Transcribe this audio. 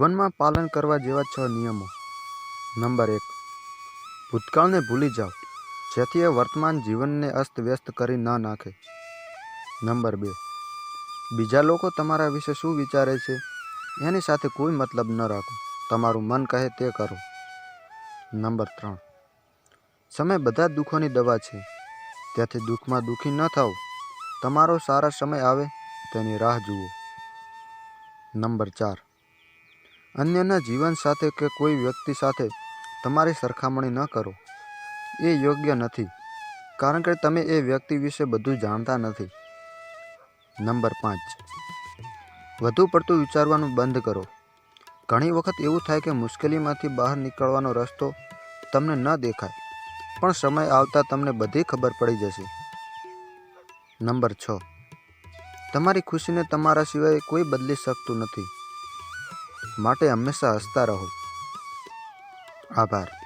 જીવનમાં પાલન કરવા જેવા છ નિયમો. નંબર એક, ભૂતકાળને ભૂલી જાઓ, જેથી એ વર્તમાન જીવનને અસ્તવ્યસ્ત કરી ન નાખે. નંબર બે, બીજા લોકો તમારા વિશે શું વિચારે છે? એની સાથે કોઈ મતલબ ન રાખો. તમારું મન કહે તે કરો. નંબર ત્રણ, સમય બધા દુઃખોની દવા છે. ત્યાંથી દુઃખમાં દુઃખી ન થાઓ. તમારો સારા સમય આવે, તેની રાહ જુઓ. નંબર ચાર અન્યના જીવન સાથે કે કોઈ વ્યક્તિ સાથે તમારી સરખામણી ન કરો. એ યોગ્ય નથી, કારણ કે તમે એ વ્યક્તિ વિશે બધું જાણતા નથી. નંબર પાંચ. વધુ પડતું વિચારવાનું બંધ કરો. ઘણી વખત એવું થાય કે મુશ્કેલીમાંથી બહાર નીકળવાનો રસ્તો તમને ન દેખાય, પણ સમય આવતા તમને બધી ખબર પડી જશે. નંબર છ. તમારી ખુશીને તમારા સિવાય કોઈ બદલી શકતું નથી. માટે હંમેશા હસતા રહો. આભાર.